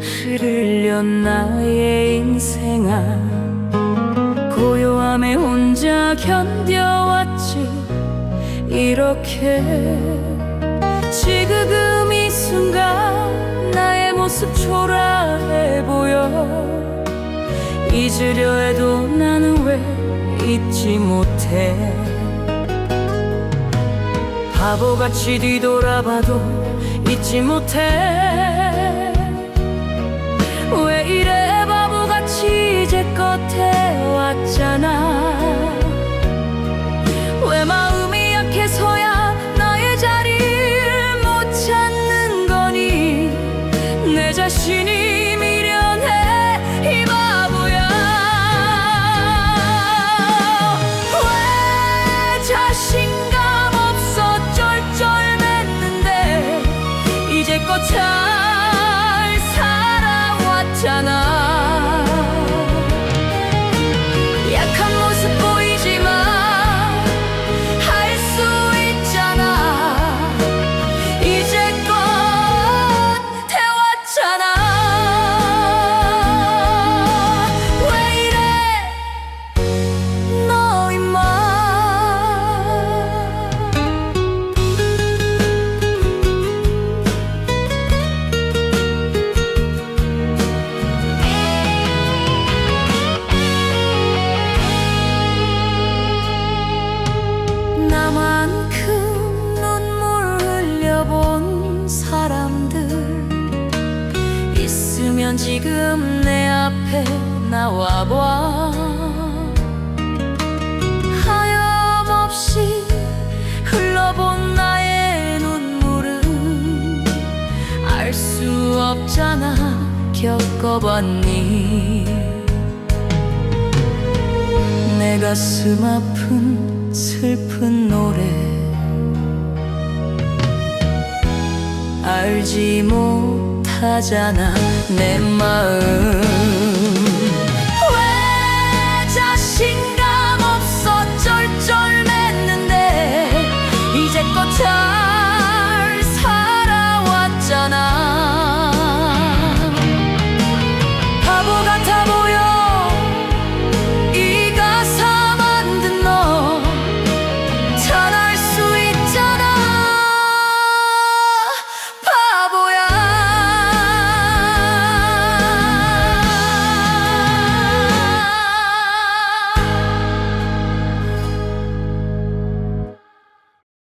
흘려 나의 인생아. 고요함에 혼자 견뎌왔지. 이렇게 지금 이 순간 나의 모습 초라해 보여. 잊으려 해도 나는 왜 잊지 못해? 바보같이 뒤돌아봐도 잊지 못해 왜 있으면 지금 내 앞에 나와봐. 하염없이 흘러본 나의 눈물은 알 수 없잖아 겪어봤니. 내 가슴 아픈 슬픈 노래 알지 못 하잖아 내 마음.